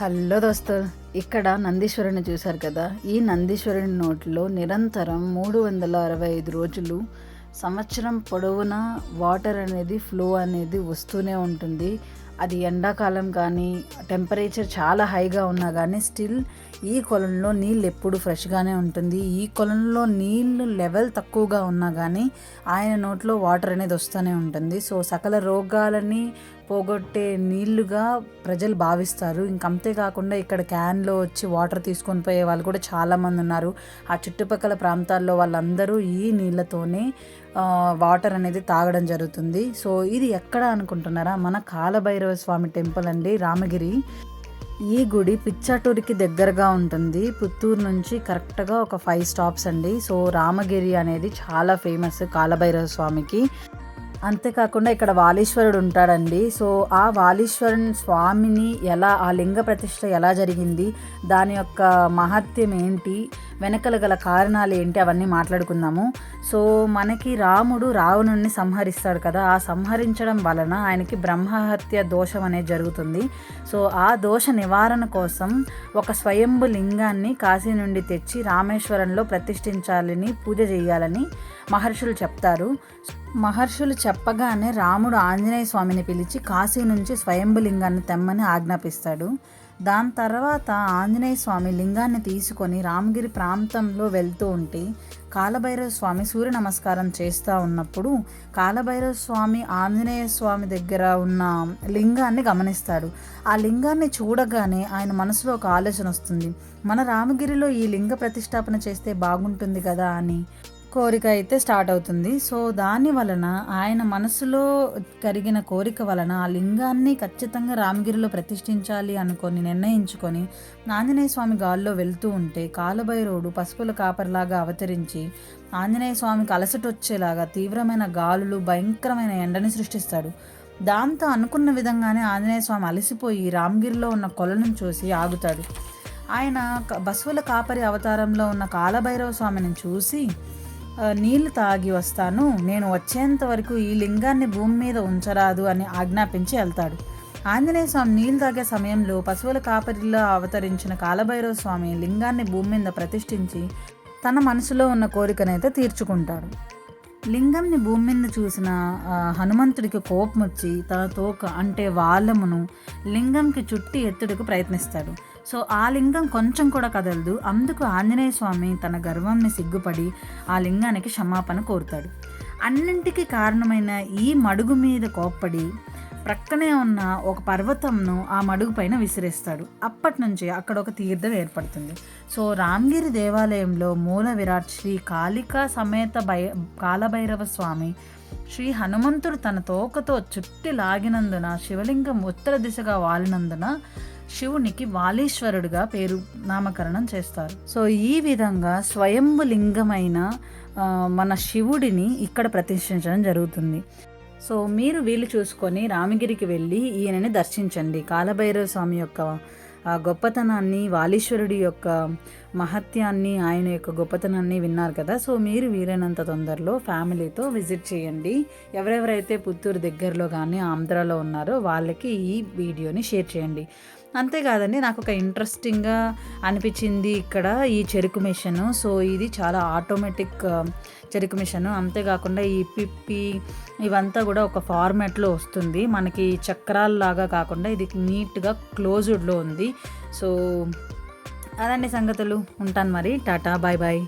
Hello దోస్తులు ఇక్కడ నందీశ్వరుని చూశారు కదా? ఈ నందీశ్వరుని నోట్లో నిరంతరం మూడు వందల అరవై ఐదు రోజులు సంవత్సరం పొడవునా వాటర్ అనేది ఫ్లో అనేది వస్తూనే ఉంటుంది. అది ఎండాకాలం కానీ టెంపరేచర్ చాలా హైగా ఉన్నా కానీ స్టిల్ ఈ కొలంలో నీళ్ళు ఎప్పుడు ఫ్రెష్గానే ఉంటుంది. ఈ కొలంలో నీళ్ళు లెవెల్ తక్కువగా ఉన్నా కానీ ఆయన నోట్లో వాటర్ అనేది వస్తూనే ఉంటుంది. సో సకల రోగాలని పోగొట్టే నీళ్ళుగా ప్రజలు భావిస్తారు. ఇంక అంతేకాకుండా ఇక్కడ క్యాన్లో వచ్చి వాటర్ తీసుకొని పోయే వాళ్ళు కూడా చాలామంది ఉన్నారు. ఆ చుట్టుపక్కల ప్రాంతాల్లో వాళ్ళందరూ ఈ నీళ్ళతోనే వాటర్ అనేది తాగడం జరుగుతుంది. సో ఇది ఎక్కడ అనుకుంటున్నారా? మన కాలభైరవ స్వామి టెంపుల్ అండి రామగిరి. ఈ గుడి పిచ్చాటూరికి దగ్గరగా ఉంటుంది. పుత్తూరు నుంచి కరెక్ట్గా ఒక ఫైవ్ స్టాప్స్ అండి. సో రామగిరి అనేది చాలా ఫేమస్ కాలభైరవ స్వామికి. అంతేకాకుండా ఇక్కడ వాలీశ్వరుడు ఉంటాడండి. సో ఆ వాలీశ్వరుని స్వామిని ఎలా ఆ లింగ ప్రతిష్ట ఎలా జరిగింది దాని యొక్క మహత్యం ఏంటి వెనకల గల కారణాలు ఏంటి అవన్నీ మాట్లాడుకుందాము. సో మనకి రాముడు రావణుణ్ణి సంహరిస్తాడు కదా. ఆ సంహరించడం వలన ఆయనకి బ్రహ్మహత్య దోషం అనేది జరుగుతుంది. సో ఆ దోష నివారణ కోసం ఒక స్వయంభు లింగాన్ని కాశీ నుండి తెచ్చి రామేశ్వరంలో ప్రతిష్ఠించాలని పూజ చేయాలని మహర్షులు చెప్తారు. మహర్షులు చెప్పగానే రాముడు ఆంజనేయ స్వామిని పిలిచి కాశీ నుంచి స్వయంభు లింగాన్ని తెమ్మని ఆజ్ఞాపిస్తాడు. దాని తర్వాత ఆంజనేయ స్వామి లింగాన్ని తీసుకొని రామగిరి ప్రాంతంలో వెళ్తూ ఉంటే కాలభైరవ స్వామి సూర్య నమస్కారం చేస్తూ ఉన్నప్పుడు కాలభైరవ స్వామి ఆంజనేయ స్వామి దగ్గర ఉన్న లింగాన్ని గమనిస్తాడు. ఆ లింగాన్ని చూడగానే ఆయన మనసులో ఒక ఆలోచన వస్తుంది. మన రామగిరిలో ఈ లింగ ప్రతిష్టాపన చేస్తే బాగుంటుంది కదా అని. కోరిక అయితే స్టార్ట్ అవుతుంది. సో దాని వలన ఆయన మనసులో కరిగిన కోరిక వలన ఆ లింగాన్ని ఖచ్చితంగా రామగిరిలో ప్రతిష్ఠించాలి అనుకొని నిర్ణయించుకొని ఆంజనేయ స్వామి గాల్లో వెళ్తూ ఉంటే కాలభైరవుడు పసుపుల కాపరిలాగా అవతరించి ఆంజనేయ స్వామికి అలసట వచ్చేలాగా తీవ్రమైన గాలులు భయంకరమైన ఎండని సృష్టిస్తాడు. దాంతో అనుకున్న విధంగానే ఆంజనేయ స్వామి అలసిపోయి రామగిరిలో ఉన్న కొలను చూసి ఆగుతాడు. ఆయన క- కాపరి అవతారంలో ఉన్న కాలభైరవ స్వామిని చూసి నీళ్ళు తాగి వస్తాను. నేను వచ్చేంత వరకు ఈ లింగాన్ని భూమి మీద ఉంచరాదు అని ఆజ్ఞాపించి వెళ్తాడు. ఆంజనేయ స్వామి నీళ్ళు తాగే సమయంలో పశువుల కాపరిలో అవతరించిన కాలభైరవ స్వామి లింగాన్ని భూమి మీద ప్రతిష్ఠించి తన మనసులో ఉన్న కోరికనైతే తీర్చుకుంటాడు. లింగంని భూమి మీద చూసిన హనుమంతుడికి కోపం వచ్చి తన తోక అంటే వాళ్ళమును లింగంకి చుట్టి ఎత్తుడుకు ప్రయత్నిస్తాడు. సో ఆ లింగం కొంచెం కూడా కదలదు. అందుకు ఆంజనేయ స్వామి తన గర్వంని సిగ్గుపడి ఆ లింగానికి క్షమాపణ కోరుతాడు. అన్నింటికి కారణమైన ఈ మడుగు మీద కోప్పడి ప్రక్కనే ఉన్న ఒక పర్వతంను ఆ మడుగు పైన విసిరేస్తాడు. అప్పటి నుంచి అక్కడ ఒక తీర్థం ఏర్పడుతుంది. సో రామగిరి దేవాలయంలో మూల విరాట్ శ్రీ కాళికా సమేత భై కాలభైరవ స్వామి శ్రీ హనుమంతుడు తన తోకతో చుట్టి లాగినందున శివలింగం ఉత్తర దిశగా వాలినందున శివునికి వాలీశ్వరుడుగా పేరు నామకరణం చేస్తారు. సో ఈ విధంగా స్వయంభు లింగమైన మన శివుడిని ఇక్కడ ప్రతిష్ఠించడం జరుగుతుంది. సో మీరు వీలు చూసుకొని రామగిరికి వెళ్ళి ఈయనని దర్శించండి. కాలభైరవ స్వామి యొక్క ఆ గొప్పతనాన్ని వాలీశ్వరుడి యొక్క మహత్యాన్ని ఆయన యొక్క గొప్పతనాన్ని విన్నారు కదా. సో మీరు వీలైనంత తొందరలో ఫ్యామిలీతో విజిట్ చేయండి. ఎవరెవరైతే పుత్తూరు దగ్గరలో కానీ ఆంధ్రాలో ఉన్నారో వాళ్ళకి ఈ వీడియోని షేర్ చేయండి. అంతేకాదండి నాకు ఒక ఇంట్రెస్టింగ్గా అనిపించింది ఇక్కడ ఈ చెరుకు మిషన్. సో ఇది చాలా ఆటోమేటిక్ చెరుకు మిషన్. అంతేకాకుండా ఈ పిప్పి ఇవంతా కూడా ఒక ఫార్మాట్లో వస్తుంది. మనకి చక్రాల్లాగా కాకుండా ఇది నీట్గా క్లోజ్డ్లో ఉంది. సో అదండి సంగతులు. ఉంటాను మరి. Tata bye bye.